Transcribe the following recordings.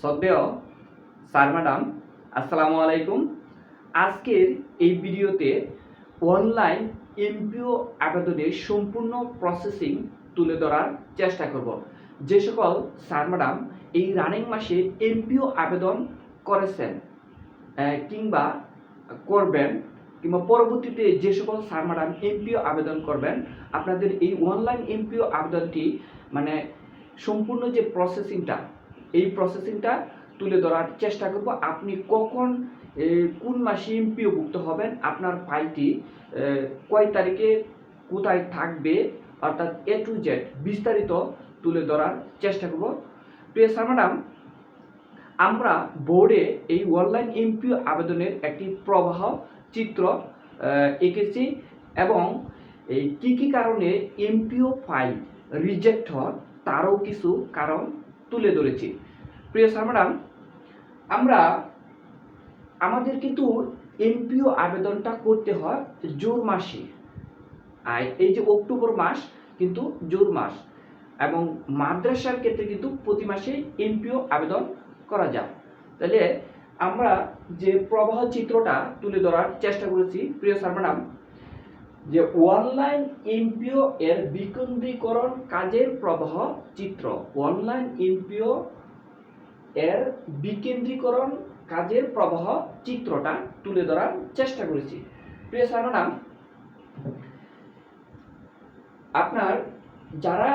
শ্রদ্ধেয় sir madam, আসসালামু আলাইকুম। আজকের এই ভিডিওতে অনলাইন এমপিও আবেদনের সম্পূর্ণ প্রসেসিং তুলে ধরার চেষ্টা করব। যে সকল স্যার ম্যাডাম এই রানিং মাসে এমপিও আবেদন করেছেন কিংবা করবেন, কিংবা পরবর্তীতে যে সকল স্যার ম্যাডাম এমপিও আবেদন করবেন, আপনাদের এই অনলাইন এমপিও আবেদনটি মানে সম্পূর্ণ যে প্রসেসিংটা এই প্রসেসিংটা তুলে ধরার চেষ্টা করব। আপনি কখন কোন মাসে এমপিও ভুক্ত হবেন, আপনার ফাইলটি কয় তারিখে কোথায় থাকবে, অর্থাৎ এ টু জেড বিস্তারিত তুলে ধরার চেষ্টা করব। প্রিয় স্যার ম্যাডাম আমরা বোর্ডে এই অনলাইন এমপিও আবেদনের একটি প্রবাহ চিত্র এঁকেছি এবং এই কী কী কারণে এমপিও ফাইল রিজেক্ট হয় তারও কিছু কারণ তুলে ধরেছি। প্রিয় স্যার ম্যাডাম আমরা, আমাদের কিন্তু এমপিও আবেদনটা করতে হয় জুন মাসে। আর এই যে অক্টোবর মাস, কিন্তু জুন মাস। এবং মাদ্রাসার ক্ষেত্রে কিন্তু প্রতি মাসে এমপিও আবেদন করা যায়। তাহলে আমরা যে প্রবাহ চিত্রটা তুলে ধরার চেষ্টা করেছি, প্রিয় স্যার ম্যাডাম যে অনলাইন এমপিও এর বিকেন্দ্রীকরণ কাজের প্রবাহ চিত্র। অনলাইন এমপিও এর বিকেন্দ্রীকরণ কাজের প্রবাহ চিত্রটা তুলে ধরার চেষ্টা করেছি। প্রিয় ম্যাডাম আপনার যারা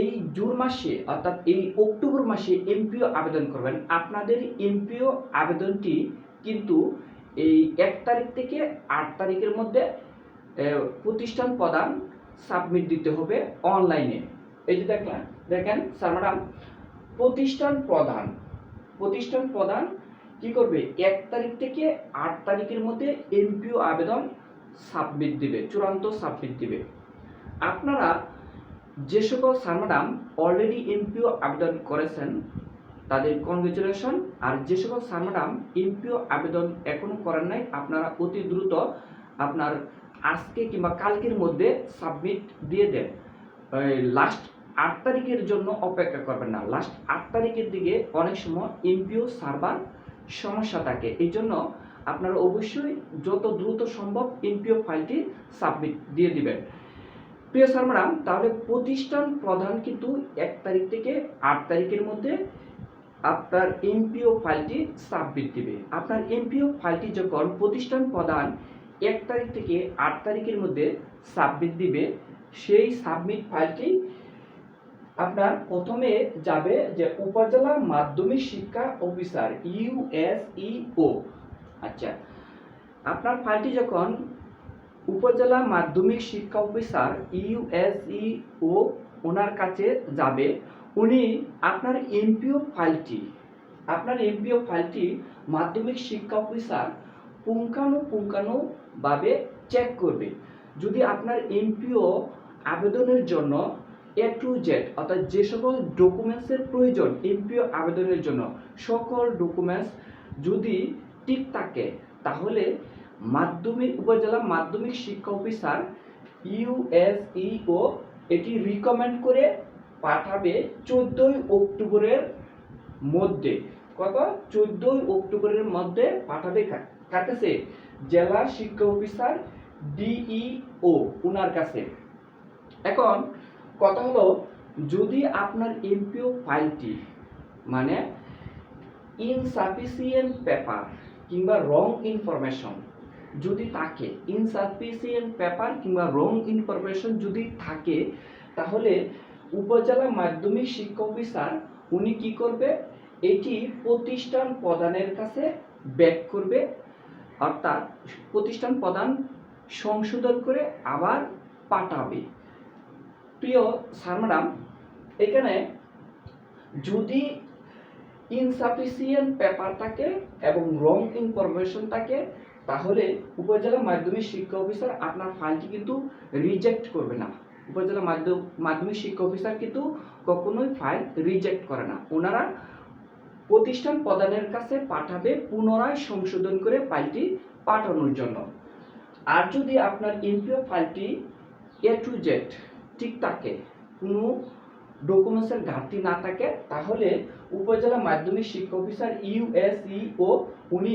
এই জুন মাসে অর্থাৎ এই অক্টোবর মাসে এমপিও আবেদন করবেন, আপনাদের এমপিও আবেদনটি কিন্তু এই এক তারিখ থেকে আট তারিখের মধ্যে প্রতিষ্ঠান প্রদান সাবমিট দিতে হবে অনলাইনে। এই যে দেখলেন দেখেন, স্যার ম্যাডাম, প্রতিষ্ঠান প্রদান প্রতিষ্ঠান প্রদান কি করবে? এক তারিখ থেকে আট তারিখের মধ্যে এমপিও আবেদন সাবমিট দিবে, চূড়ান্ত সাবমিট দিবে। আপনারা যে সকল স্যার ম্যাডাম অলরেডি এমপিও আবেদন করেছেন, তাদের কনগ্রেচুলেশন আর যে সকল স্যার ম্যাডাম এমপিও আবেদন এখনও করেন নাই, আপনারা অতি দ্রুত আপনার আজকে কিংবা কালকের মধ্যে সাবমিট দিয়ে দেন। লাস্ট আট তারিখের জন্য অপেক্ষা করবেন না। লাস্ট আট তারিখের দিকে অনেক সময় এমপিও সার্ভার সমস্যা থাকে। এই জন্য আপনারা অবশ্যই যত দ্রুত সম্ভব এমপিও ফাইলটি সাবমিট দিয়ে দিবেন। প্রিয় স্যার ম্যাডাম তাহলে প্রতিষ্ঠান প্রধান কিন্তু এক তারিখ থেকে আট তারিখের মধ্যে আপনার এমপিও ফাইলটি সাবমিট দিবে। আপনার এমপিও ফাইলটি যখন প্রতিষ্ঠান প্রধান এক তারিখ থেকে আট তারিখের মধ্যে সাবমিট দিবে। সেই সাবমিট ফাইলটি আপনার প্রথমে যাবে যে উপজেলা মাধ্যমিক শিক্ষা অফিসার ইউএসইও আচ্ছা আপনার ফাইলটি যখন উপজেলা মাধ্যমিক শিক্ষা অফিসার ইউএসইও ওনার কাছে যাবে, উনি আপনার এমপিও ফাইলটি আপনার এমপিও ফাইলটি মাধ্যমিক শিক্ষা অফিসার পুঙ্খানুপুঙ্খানুভাবে চেক করবে। যদি আপনার এমপিও আবেদনের জন্য এ টু জেড অর্থাৎ যে সকল ডকুমেন্টসের প্রয়োজন এমপিও আবেদনের জন্য, সকল ডকুমেন্টস যদি ঠিক থাকে, তাহলে মাধ্যমিক, উপজেলা মাধ্যমিক শিক্ষা অফিসার ইউএসইও এটি রিকমেন্ড করে পাঠাবে চোদ্দোই অক্টোবরের মধ্যে। কত? চোদ্দোই অক্টোবরের মধ্যে পাঠাবে কা- কার কাছে জেলা শিক্ষা অফিসার, ডিইও ওনার কাছে। এখন, কথা হলো, যদি আপনার এমপিও ফাইলটি মানে ইনসাফিসিয়েন্ট পেপার কিংবা রং ইনফরমেশন যদি থাকে ইনসাফিসিয়েন্ট পেপার কিংবা রং ইনফরমেশন যদি থাকে, তাহলে উপজেলা মাধ্যমিক শিক্ষা অফিসার, উনি কি করবে? এটি প্রতিষ্ঠান প্রদানের কাছে ব্যাক করবে। অর্থাৎ প্রতিষ্ঠান প্রদান সংশোধন করে আবার পাঠাবে। প্রিয় স্যার, ম্যাডাম, এখানে যদি ইনসাফিসিয়েন্ট পেপার থাকে এবং রং ইনফরমেশন থাকে, তাহলে উপজেলা মাধ্যমিক শিক্ষা অফিসার আপনার ফাইলটি কিন্তু রিজেক্ট করবে না। উপজেলা মাধ্যমিক শিক্ষা অফিসার কিন্তু কখনোই ফাইল রিজেক্ট করে না। ওনারা প্রতিষ্ঠান প্রদানের কাছে পাঠাবে পুনরায় সংশোধন করে ফাইলটি পাঠানোর জন্য। আর যদি আপনার এমপিও ফাইলটি এ টু জেড ঠিক থাকে, কোনো ডকুমেন্টসের ঘাটতি না থাকে, তাহলে উপজেলা মাধ্যমিক শিক্ষা অফিসার ইউএসই ও উনি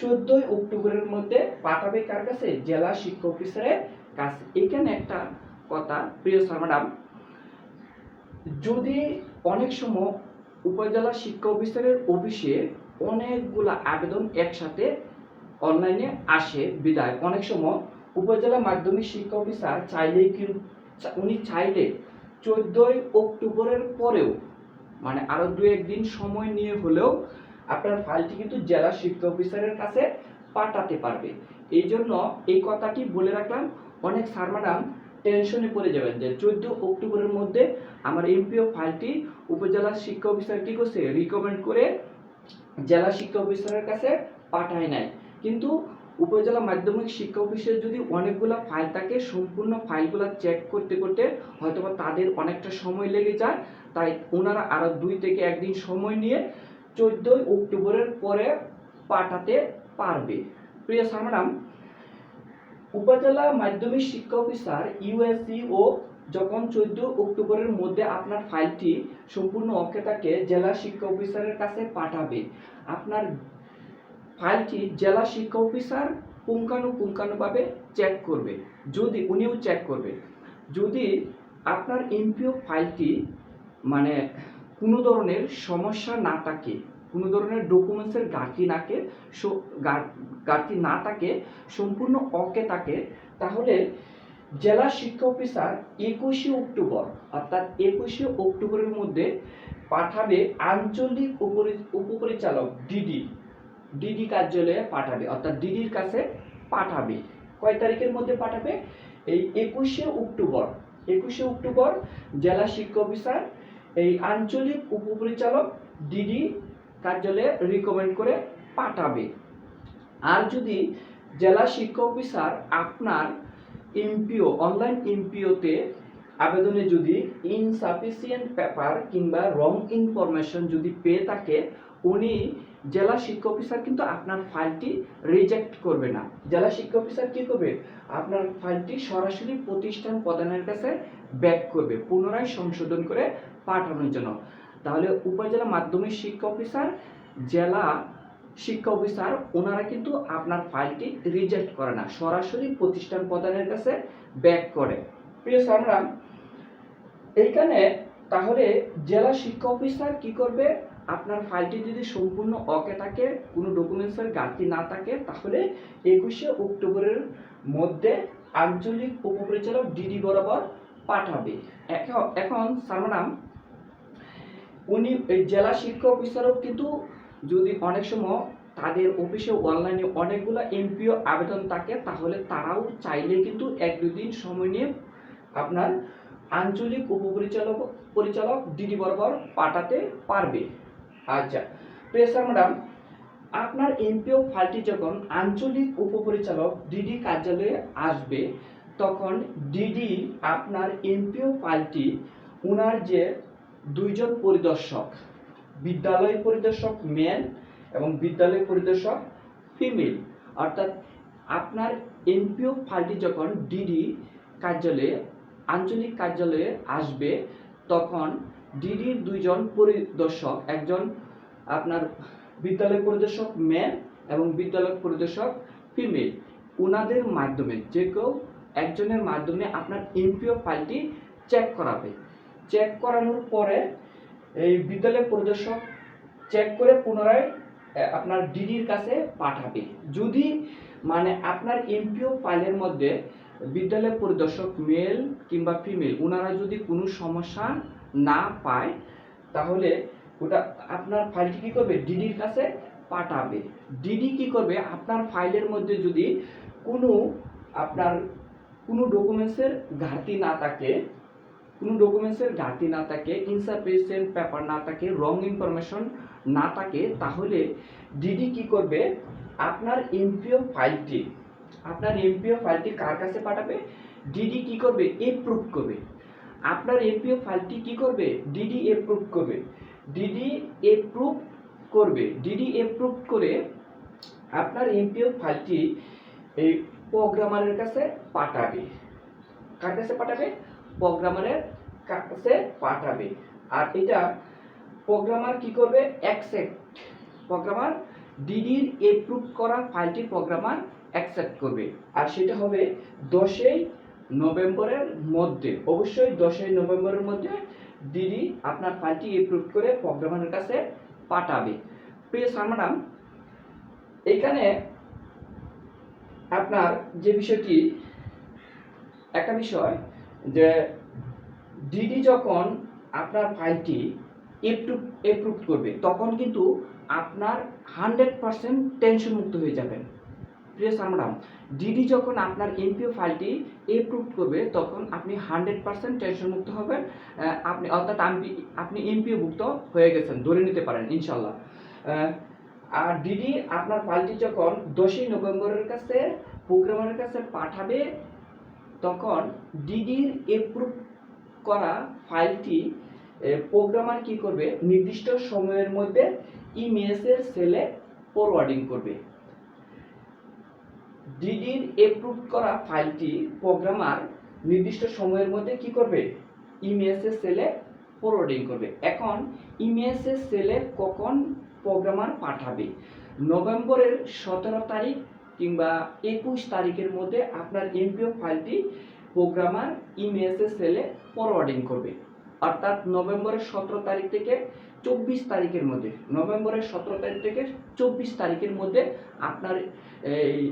চোদ্দই অক্টোবরের মধ্যে পাঠাবে কার কাছে? জেলা শিক্ষা অফিসারের কাছে। এখানে একটা কথা, প্রিয় স্যার, ম্যাডাম, যদি অনেক সময় উপজেলা শিক্ষা অফিসারের অফিসে অনেকগুলা আবেদন একসাথে অনলাইনে আসে বিদায়। অনেক সময় উপজেলা মাধ্যমিক শিক্ষা অফিসার চাইলেই কিন্তু, উনি চাইলে চোদ্দই অক্টোবরের পরেও মানে আরও দু একদিন সময় নিয়ে হলেও আপনার ফাইলটি কিন্তু জেলা শিক্ষা অফিসারের কাছে পাঠাতে পারবে। এই জন্য এই কথাটি বলে রাখলাম। অনেক স্যার ম্যাডাম টেনশনে পড়ে যাবেন যে চোদ্দ অক্টোবরের মধ্যে আমার এমপিও ফাইলটি উপজেলা শিক্ষা অফিসার কি করছে? রিকমেন্ড করে জেলা শিক্ষা অফিসারের কাছে পাঠায় নাই। কিন্তু উপজেলা মাধ্যমিক শিক্ষা অফিসের যদি অনেকগুলো ফাইল থাকে, সম্পূর্ণ ফাইলগুলো চেক করতে করতে হয়তোবা তাদের অনেকটা সময় লেগে যায়। তাই ওনারা আরও দুই থেকে একদিন সময় নিয়ে চোদ্দই অক্টোবরের পরে পাঠাতে পারবে। প্রিয় ম্যাডাম উপজেলা মাধ্যমিক শিক্ষা অফিসার, ইউএসসি ও যখন চোদ্দ অক্টোবরের মধ্যে আপনার ফাইলটি সম্পূর্ণ অক্ষে থাকে, জেলা শিক্ষা অফিসারের কাছে পাঠাবে। আপনার ফাইলটি জেলা শিক্ষা অফিসার পুঙ্খানুপুঙ্খানুভাবে চেক করবে। যদি উনিও চেক করবে। যদি আপনার এমপিও ফাইলটি মানে কোনো ধরনের সমস্যা না থাকে কোনো ধরনের ডকুমেন্টসের ঘাটতি নাকে ঘাটতি না থাকে, সম্পূর্ণ অকে থাকে, তাহলে জেলা শিক্ষা অফিসার একুশে অক্টোবর, অর্থাৎ একুশে অক্টোবরের মধ্যে পাঠাবে আঞ্চলিক উপপরিচালক ডিডি ডিডি কার্যালয়ে পাঠাবে, অর্থাৎ ডিডির কাছে পাঠাবে। কয় তারিখের মধ্যে পাঠাবে? এই একুশে অক্টোবর একুশে অক্টোবর জেলা শিক্ষা অফিসার এই আঞ্চলিক উপপরিচালক ডিডি কার্যালয়ে রিকমেন্ড করে পাঠাবে। আর যদি জেলা শিক্ষা অফিসার আপনার এমপিও অনলাইন এমপিওতে আবেদনে যদি ইনসাফিসিয়েন্ট পেপার কিংবা রং ইনফরমেশন যদি পেয়ে থাকে, উনি জেলা শিক্ষা অফিসার কিন্তু আপনার ফাইলটি রিজেক্ট করবে না। জেলা শিক্ষা অফিসার কী করবে? আপনার ফাইলটি সরাসরি প্রতিষ্ঠান প্রধানের কাছে ব্যাক করবে, পুনরায় সংশোধন করে পাঠানোর জন্য। তাহলে উপজেলা মাধ্যমিক শিক্ষা অফিসার, জেলা শিক্ষা অফিসার, ওনারা কিন্তু আপনার ফাইলটি রিজেক্ট করে না, সরাসরি প্রতিষ্ঠান প্রধানের কাছে ব্যাক করে। প্রিয় সামরা এইখানে তাহলে জেলা শিক্ষা অফিসার কি করবে? আপনার ফাইলটি যদি সম্পূর্ণ অকে থাকে, কোনো ডকুমেন্টসের ঘাটতি না থাকে, তাহলে একুশে অক্টোবরের মধ্যে আঞ্চলিক উপপরিচালক ডিডি বরাবর পাঠাবে। এখন সারমানাম উনি জেলা শিক্ষা অফিসারও কিন্তু যদি অনেক সময় তাদের অফিসে অনলাইনে অনেকগুলো এমপিও আবেদন থাকে, তাহলে তারাও চাইলে কিন্তু এক দুই দিন সময় নিয়ে আপনার আঞ্চলিক উপপরিচালক, পরিচালক ডিডি বরাবর পাঠাতে পারবে। আচ্ছা প্রেসার ম্যাডাম আপনার এমপিও ফাইলটি যখন আঞ্চলিক উপপরিচালক ডিডি কার্যালয়ে আসবে, তখন ডিডি আপনার এমপিও ফাইলটি ওনার যে দুইজন পরিদর্শক, বিদ্যালয় পরিদর্শক মেন এবং বিদ্যালয় পরিদর্শক ফিমেল অর্থাৎ আপনার এমপিও ফাইলটি যখন ডিডি কার্যালয়ে, আঞ্চলিক কার্যালয়ে আসবে, তখন ডিডির দুইজন পরিদর্শক, একজন আপনার বিদ্যালয় পরিদর্শক মেল এবং বিদ্যালয় পরিদর্শক ফিমেল ওনাদের মাধ্যমে, যে কেউ একজনের মাধ্যমে আপনার এমপিও ফাইলটি চেক করাবে। চেক করানোর পরে এই বিদ্যালয় পরিদর্শক চেক করে পুনরায় আপনার ডিডির কাছে পাঠাবে। যদি মানে আপনার এমপিও ফাইলের মধ্যে বিদ্যালয় পরিদর্শক মেল কিংবা ফিমেল ওনারা যদি কোনো সমস্যা না পায়, তাহলে ওটা আপনার ফাইলটি কী করবে? ডিডির কাছে পাঠাবে। ডিডি কি করবে? আপনার ফাইলের মধ্যে যদি কোনো, আপনার কোনো ডকুমেন্টসের ঘাটতি না থাকে কোনো ডকুমেন্টসের ঘাটতি না থাকে ইনসাফিসিয়েন্ট পেপার না থাকে রং ইনফরমেশন না থাকে, তাহলে ডিডি কি করবে? আপনার এমপিও ফাইলটি আপনার এমপিও ফাইলটি কার কাছে পাঠাবে? ডিডি কি করবে? এপ্রুভ করবে। আপনার এমপিও ফাইলটি কি করবে? ডিডি এপ্রুভ করবে। ডিডি এপ্রুভ করবে। ডিডি এপ্রুভ করে আপনার এমপিও ফাইলটি এই প্রোগ্রামারের কাছে পাঠাবে। কার কাছে পাঠাবে? প্রোগ্রামারের কাছে পাঠাবে। আর এটা প্রোগ্রামার কি করবে? অ্যাকসেপ্ট প্রোগ্রামার ডিডির এপ্রুভ করা ফাইলটি প্রোগ্রামার অ্যাকসেপ্ট করবে। আর সেটা হবে দশই নভেম্বরের মধ্যে। অবশ্যই দশই নভেম্বরের মধ্যে ডিডি আপনার ফাইলটি এপ্রুভ করে প্রোগ্রামারের কাছে পাঠাবে। প্রিয় ম্যাডাম এখানে আপনার যে বিষয়টি, একটা বিষয় যে ডিডি যখন আপনার ফাইলটি এপ্রুভ এপ্রুভ করবে, তখন কিন্তু আপনার হান্ড্রেড পার্সেন্ট টেনশন মুক্ত হয়ে যাবেন প্রিয় ম্যাডাম ডিডি যখন আপনার এমপিও ফাইলটি এপ্রুভ করবে, তখন আপনি হান্ড্রেড পার্সেন্ট টেনশন মুক্ত হবেন। আপনি, অর্থাৎ আপনি এমপিও মুক্ত হয়ে গেছেন, ধরে নিতে পারেন ইনশাল্লাহ আর ডিডি আপনার ফাইলটি যখন দশই নভেম্বরের কাছে, প্রোগ্রামারের কাছে পাঠাবে তখন ডিডির এপ্রুভ করা ফাইলটি প্রোগ্রামার কি করবে? নির্দিষ্ট সময়ের মধ্যে ইমেজের সেলে ফরওয়ার্ডিং করবে। ডিডির এপ্রুভ করা ফাইলটি প্রোগ্রামার নির্দিষ্ট সময়ের মধ্যে কি করবে? ইমেজের সেলে ফরওয়ার্ডিং করবে। এখন ইমেজের সেলে কখন প্রোগ্রামার পাঠাবে? নভেম্বরের সতেরো তারিখ কিংবা একুশ তারিখের মধ্যে আপনার এমপিও ফাইলটি প্রোগ্রামার ইমেজের সেলে ফরওয়ার্ডিং করবে। অর্থাৎ নভেম্বরের সতেরো তারিখ থেকে চব্বিশ তারিখের মধ্যে, নভেম্বরের সতেরো তারিখ থেকে চব্বিশ তারিখের মধ্যে আপনার এই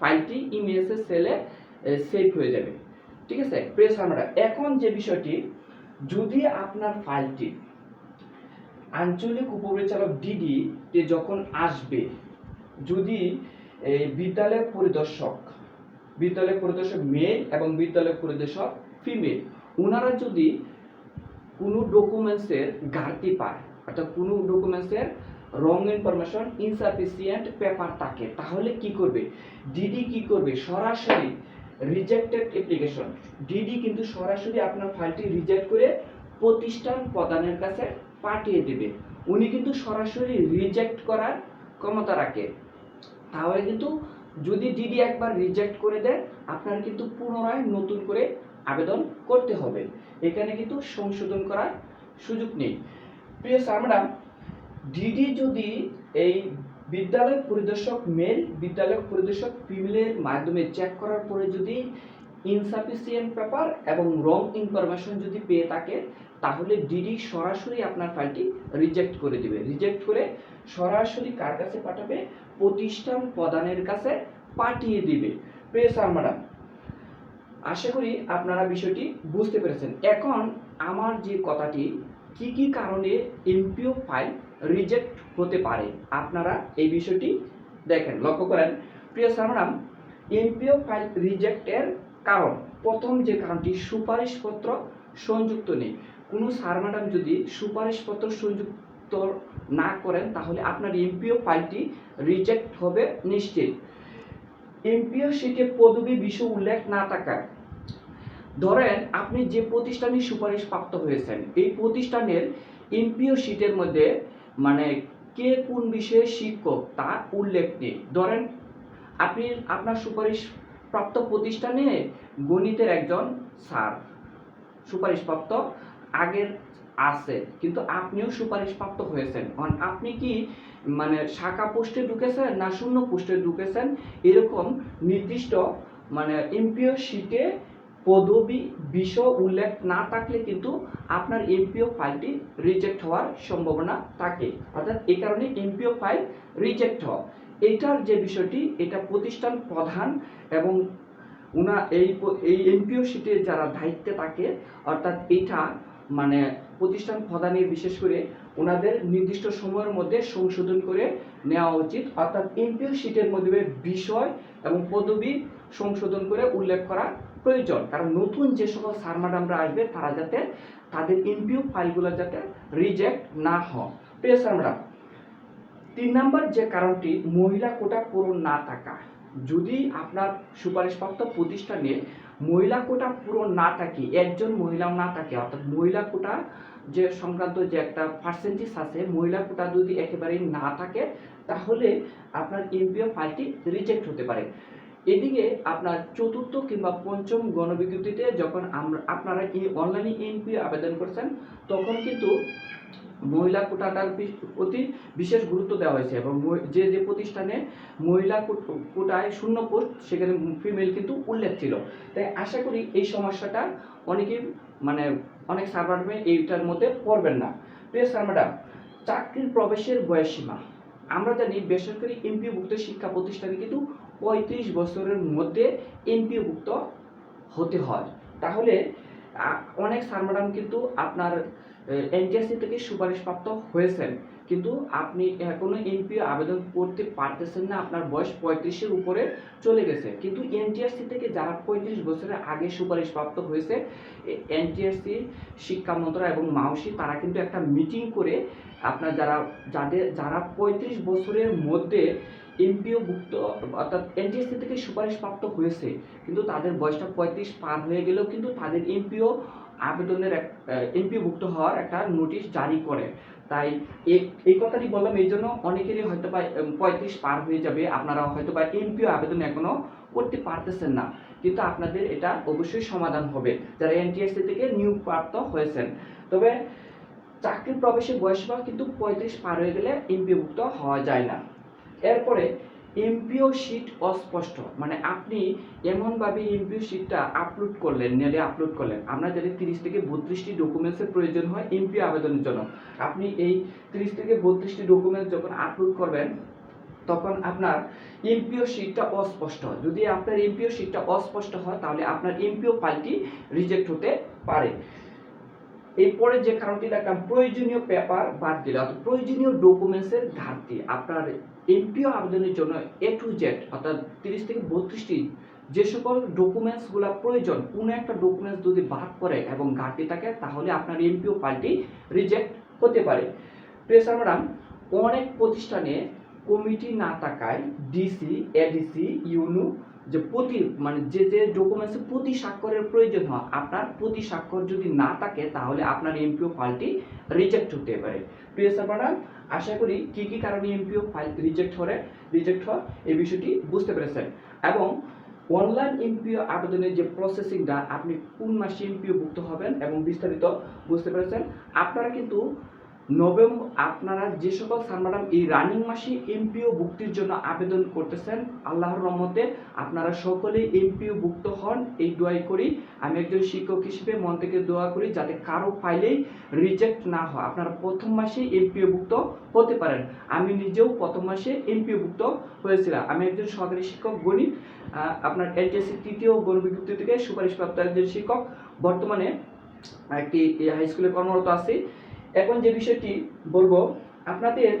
ফাইলটি ইমেজের সেলে সেভ হয়ে যাবে। ঠিক আছে? প্রেস আমরা এখন যে বিষয়টি, যদি আপনার ফাইলটি আঞ্চলিক উপপরিচালক ডিডি তে যখন আসবে, যদি এই বিদ্যালয় পরিদর্শক বিদ্যালয় পরিদর্শক মেল এবং বিদ্যালয় পরিদর্শক ফিমেল ওনারা যদি কোনো ডকুমেন্টসের ঘাটতি পায়, অর্থাৎ কোনো ডকুমেন্টসের রং ইনফরমেশন ইনসাফিসিয়েন্ট পেপার থাকে, তাহলে কি করবে? ডিডি কি করবে? সরাসরি রিজেক্টেড অ্যাপ্লিকেশন ডিডি কিন্তু সরাসরি আপনার ফাইলটি রিজেক্ট করে প্রতিষ্ঠান প্রধানের কাছে পাঠিয়ে দেবে। উনি কিন্তু সরাসরি রিজেক্ট করার ক্ষমতা রাখে। তাহলে কিন্তু যদি ডিডি একবার রিজেক্ট করে দেয়, আপনার কিন্তু পুনরায় নতুন করে আবেদন করতে হবে। এখানে কিন্তু সংশোধন করার সুযোগ নেই। প্রিয় স্যার ম্যাডাম ডিডি যদি এই বিদ্যালয় পরিদর্শক মেল বিদ্যালয় পরিদর্শক ফিমেলের মাধ্যমে চেক করার পরে যদি ইনসাফিসিয়েন্ট পেপার এবং রং ইনফরমেশন যদি পেয়ে থাকে, তাহলে ডিডি সরাসরি আপনার ফাইলটি রিজেক্ট করে দিবে। রিজেক্ট করে সরাসরি কার কাছে পাঠাবে? প্রতিষ্ঠান প্রদানের কাছে পাঠিয়ে দিবে। প্রিয় স্যার ম্যাডাম আশা করি আপনারা বিষয়টি বুঝতে পেরেছেন। এখন আমার যে কথাটি, কি কি কারণে এমপিও ফাইল রিজেক্ট হতে পারে? আপনারা এই বিষয়টি দেখেন, লক্ষ্য করেন। প্রিয় স্যার ম্যাডাম এমপিও ফাইল রিজেক্টের কারণ, প্রথম যে কারণটি, সুপারিশপত্র সংযুক্ত নেই। কোনো স্যার ম্যাডাম যদি সুপারিশপত্র সংযুক্ত না করেন, তাহলে আপনার এমপিও ফাইলটি রিজেক্ট হবে নিশ্চিত। এমপিও শিটে পদবি বিষয় উল্লেখ না থাকায়। ধরেন আপনি যে প্রতিষ্ঠানে সুপারিশ প্রাপ্ত হয়েছেন, এই প্রতিষ্ঠানের এমপিও শিটের মধ্যে মানে কে কোন বিষয়ে শিক্ষক তা উল্লেখ নেই। ধরেন আপনি আপনার সুপারিশ প্রাপ্ত প্রতিষ্ঠানে গণিতের একজন স্যার, সুপারিশপ্রাপ্ত আগের আছে, কিন্তু আপনিও সুপারিশপ্রাপ্ত হয়েছেন। কারণ আপনি কি মানে শাখা পোস্টে ঢুকেছেন না শূন্য পোস্টে ঢুকেছেন? এরকম নির্দিষ্ট মানে এমপিও শিটে পদবি বিষয় উল্লেখ না থাকলে কিন্তু আপনার এমপিও ফাইলটি রিজেক্ট হওয়ার সম্ভাবনা থাকে। অর্থাৎ এই কারণে এমপিও ফাইল রিজেক্ট হওয়া এটার যে বিষয়টি, এটা প্রতিষ্ঠান প্রধান এবং উনা এই এই এমপিও শিটে যারা দায়িত্বে থাকে, অর্থাৎ এটা মানে প্রতিষ্ঠান প্রধানের বিশেষ করে ওনাদের নির্দিষ্ট সময়ের মধ্যে সংশোধন করে নেওয়া উচিত। অর্থাৎ এমপিও শিটের মধ্যে বিষয় এবং পদবি সংশোধন করে উল্লেখ করা প্রয়োজন। কারণ নতুন যে সকল স্যার ম্যাডামরা আসবে, তারা যাতে তাদের এমপিও ফাইলগুলো যাতে রিজেক্ট না হয়। প্রিয় স্যার ম্যাডাম তিন নম্বর যে কারণটি, মহিলা কোটা পূরণ না থাকা। যদি আপনার সুপারিশপ্রাপ্ত প্রতিষ্ঠানে মহিলা কোটা পূরণ না থাকে, একজন মহিলাও না থাকে, অর্থাৎ মহিলা কোটা যে সংক্রান্ত যে একটা পার্সেন্টেজ আছে, মহিলা কোটা যদি একেবারেই না থাকে, তাহলে আপনার এমপিও ফাইলটি রিজেক্ট হতে পারে। এদিকে আপনার চতুর্থ কিংবা পঞ্চম গণবিজ্ঞপ্তিতে যখন আমরা আপনারা অনলাইনে এমপি আবেদন করছেন, তখন কিন্তু মহিলা কোটাটার প্রতি বিশেষ গুরুত্ব দেওয়া হয়েছে এবং যে যে প্রতিষ্ঠানে মহিলা কোট- কোটায় শূন্য পোস্ট, সেখানে ফিমেল কিন্তু উল্লেখ ছিল। তাই আশা করি এই সমস্যাটা অনেকেই মানে অনেক সার্ভারমে এইটার মধ্যে পড়বেন না। প্রিয় স্যার, ম্যাডাম, চাকরির প্রবেশের বয়সীমা আমরা জানি বেসরকারি এমপিওভুক্ত শিক্ষা প্রতিষ্ঠানে কিন্তু পঁয়ত্রিশ বছরের মধ্যে এমপিওভুক্ত হতে হয়। তাহলে অনেক স্যার ম্যাডাম কিন্তু আপনার এনটিএসসি থেকে সুপারিশপ্রাপ্ত হয়েছেন। কিন্তু আপনি এখনও এমপিও আবেদন করতে পারতেছেন না, আপনার বয়স পঁয়ত্রিশের উপরে চলে গেছে। কিন্তু এনটিআরসি থেকে যারা পঁয়ত্রিশ বছরের আগে সুপারিশপ্রাপ্ত হয়েছে এনটিআরসি, শিক্ষা মন্ত্রণালয় এবং মাউসি, তারা কিন্তু একটা মিটিং করে আপনার যারা, যাদের, যারা পঁয়ত্রিশ বছরের মধ্যে এমপিও ভুক্ত অর্থাৎ এনটিএসসি থেকে সুপারিশপ্রাপ্ত হয়েছে, কিন্তু তাদের বয়সটা পঁয়ত্রিশ পার হয়ে গেলেও কিন্তু তাদের এমপিও আবেদনের এক এমপিও ভুক্ত হওয়ার একটা নোটিশ জারি করে। তাই এই কথাটি বললাম, এই জন্য অনেকেরই হয়তো বা পঁয়ত্রিশ পার হয়ে যাবে। আপনারা হয়তো বা এমপিও আবেদন এখনও করতে পারতেছেন না। কিন্তু আপনাদের এটা অবশ্যই সমাধান হবে, যারা এনটিএসসি থেকে নিয়োগ প্রাপ্ত হয়েছেন। তবে চাকরির প্রবেশের বয়সীমা কিন্তু পঁয়ত্রিশ পার হয়ে গেলে এমপিওভুক্ত হওয়া যায় না। এরপরে এমপিও শিট অস্পষ্ট। মানে আপনি এমনভাবে এমপিও শিটটা আপলোড করলেন নেলে আপলোড করলেন আমরা জানি তিরিশ থেকে বত্রিশটি ডকুমেন্টসের প্রয়োজন হয় এমপিও আবেদনের জন্য। আপনি এই তিরিশ থেকে বত্রিশটি ডকুমেন্টস যখন আপলোড করবেন, তখন আপনার এমপিও শিটটা অস্পষ্ট। যদি আপনার এমপিও শিটটা অস্পষ্ট হয়, তাহলে আপনার এমপিও ফাইলটি রিজেক্ট হতে পারে। এরপরে যে কারণটি দেখলাম, প্রয়োজনীয় পেপার বাদ দিলে অর্থাৎ প্রয়োজনীয় ডকুমেন্টসের ঘাটতি আপনার এমপিও আবেদনের জন্য এ টু জেড অর্থাৎ তিরিশ থেকে বত্রিশটি যে সকল ডকুমেন্টসগুলো প্রয়োজন, কোনো একটা ডকুমেন্টস যদি বাদ করে এবং ঘাটতি থাকে, তাহলে আপনার এমপিও ফাইলটি রিজেক্ট হতে পারে। প্রেসার ম্যাডাম অনেক প্রতিষ্ঠানে কমিটি না থাকায় ডিসি এডিসি ইউনু যে প্রতি মানে যে যে ডকুমেন্টসে প্রতি স্বাক্ষরের প্রয়োজন হয়, আপনার প্রতি স্বাক্ষর যদি না থাকে, তাহলে আপনার এমপিও ফাইলটি রিজেক্ট হতে পারে। প্রিয় স্যার ম্যাডাম আশা করি কি কি কারণে এমপিও ফাইল রিজেক্ট হলে রিজেক্ট হয়, এই বিষয়টি বুঝতে পেরেছেন। এবং অনলাইন এমপিও আবেদনের যে প্রসেসিংটা আপনি কোন মাসে এমপিও ভুক্ত হবেন এবং বিস্তারিত বুঝতে পেরেছেন, আপনারা কিন্তু নভেম্বর আপনারা যে সকল স্যার ম্যাডাম এই রানিং মাসে এমপিও ভুক্তির জন্য আবেদন করতেছেন, আল্লাহর রহমতে আপনারা সকলেই এমপিও ভুক্ত হন, এই দোয়াই করি। আমি একজন শিক্ষক হিসেবে মন থেকে দোয়া করি যাতে কারও ফাইলেই রিজেক্ট না হয়। আপনারা প্রথম মাসে এমপিও ভুক্ত হতে পারেন। আমি নিজেও প্রথম মাসে এমপিও ভুক্ত হয়েছিলাম। আমি একজন সহকারী শিক্ষক, গণিত আপনার এলটিএসসি তৃতীয় গণবিজ্ঞপ্তি থেকে সুপারিশপ্রাপ্ত একজন শিক্ষক। বর্তমানে একটি হাই স্কুলে কর্মরত আছি। এখন যে বিষয়টি বলব আপনাদের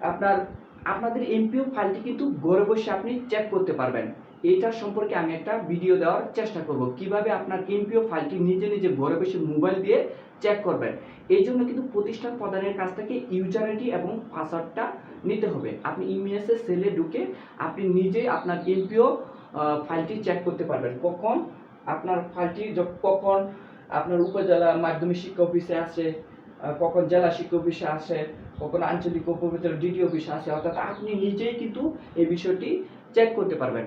আপনার আপনাদের এমপিও ফাইলটি কিন্তু ঘরে বসে আপনি চেক করতে পারবেন। এইটার সম্পর্কে আমি একটা ভিডিও দেওয়ার চেষ্টা করব। কীভাবে আপনার এমপিও ফাইলটি নিজে নিজে ঘরে বসে মোবাইল দিয়ে চেক করবেন। এই জন্য কিন্তু প্রতিষ্ঠান প্রদানের কাছ থেকে ইউজার আইডি এবং পাসওয়ার্ডটা নিতে হবে। আপনি ইমেএসএ সেলে ঢুকে আপনি নিজেই আপনার এমপিও ফাইলটি চেক করতে পারবেন। কখন? আপনার ফাইলটি কখন? আপনার উপজেলা মাধ্যমিক শিক্ষা অফিসে আহ, কখন জেলা শিক্ষা অফিসে আসে, কখন আঞ্চলিক উপজেলা ডিডি অফিসে আসে, অর্থাৎ আপনি নিজেই কিন্তু এই বিষয়টি চেক করতে পারবেন।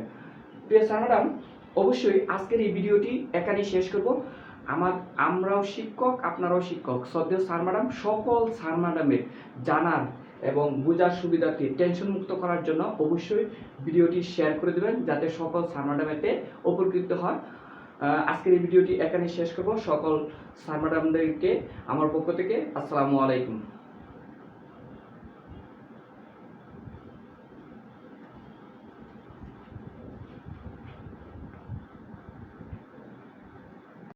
প্রিয় ম্যাডাম অবশ্যই আজকের এই ভিডিওটি এখানেই শেষ করব। আমার, আমরাও শিক্ষক, আপনারাও শিক্ষক। শ্রদ্ধেয় স্যার ম্যাডাম সকল স্যার ম্যাডামের জানার এবং বোঝার সুবিধার্থে টেনশন মুক্ত করার জন্য অবশ্যই ভিডিওটি শেয়ার করে দেবেন, যাতে সকল স্যার ম্যাডাম এতে উপকৃত হয় আজকের এই ভিডিওটি এখানে শেষ করব। সকল স্যার ম্যাডামদেরকে আমার পক্ষ থেকে আসসালামু আলাইকুম।